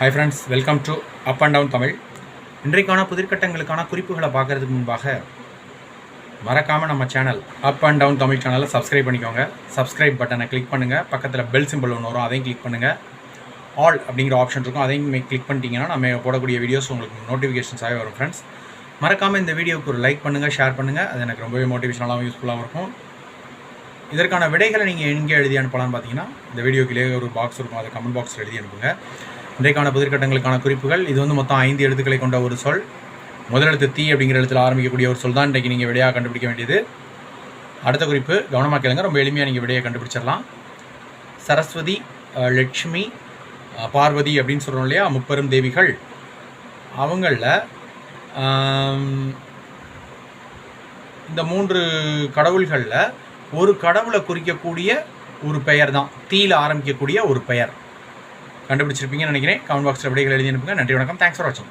Hi friends welcome to up and down Tamil. இன்றைக்கான புதிர்கட்டங்களுக்கான குறிப்புகளை பார்க்கறதுக்கு முன்பாக மறக்காமல் நம்ம channel up and down Tamil சேனலை சப்ஸ்கிரைப் பண்ணிக்கோங்க. சப்ஸ்கிரைப் பட்டனை கிளிக் பண்ணுங்கள் பக்கத்தில் பெல் சிம்பிள் ஒன்று வரும் அதையும் கிளிக் பண்ணுங்கள் ஆல் அப்படிங்கிற ஆப்ஷன் இருக்கும் அதையும் கிளிக் பண்ணிட்டீங்கன்னா நம்ம போடக்கூடிய வீடியோஸ் உங்களுக்கு நோட்டிஃபிகேஷன்ஸாகவே வரும் ஃப்ரெண்ட்ஸ் மறக்காமல் இந்த வீடியோவுக்கு ஒரு லைக் பண்ணுங்கள் ஷேர் பண்ணுங்கள் அது எனக்கு ரொம்பவே மோட்டிவேஷனலாகவும் யூஸ்ஃபுல்லாகவும் இருக்கும். இதற்கான விடைகளை நீங்கள் எங்கே எழுதி அனுப்பலாம்னு பார்த்தீங்கன்னா இந்த வீடியோக்கிலே ஒரு பாக்ஸ் இருக்கும். அதை கமெண்ட் பாக்ஸில் எழுதி அனுப்புங்க. இன்றைக்கான புதிர்கட்டங்களுக்கான குறிப்புகள். இது வந்து மொத்தம் ஐந்து எழுத்துக்களை கொண்ட ஒரு சொல். முதலெடுத்து தீ அப்படிங்கிற எழுத்தில் ஆரம்பிக்கக்கூடிய ஒரு சொல் தான் இன்றைக்கு நீங்கள் விடையாக கண்டுபிடிக்க வேண்டியது. அடுத்த குறிப்பு கவனமாக கேளுங்க ரொம்ப எளிமையாக நீங்கள் விடையை கண்டுபிடிச்சிடலாம். சரஸ்வதி லட்சுமி பார்வதி அப்படின்னு சொல்கிறோம் இல்லையா? முப்பெரும் தேவிகள். அவங்களில் இந்த மூன்று கடவுள்களில் ஒரு கடவுளை குறிக்கக்கூடிய ஒரு பெயர் தான். தீயில் ஆரம்பிக்கக்கூடிய ஒரு பெயர். கண்டுபிடிச்சிருப்பீங்கன்னு நினைக்கிறேன். கமெண்ட் பாக்ஸில் விடைகள் எழுதி அனுப்புங்க. நன்றி வணக்கம். தேங்க்ஸ் ஃபார் வாட்சிங்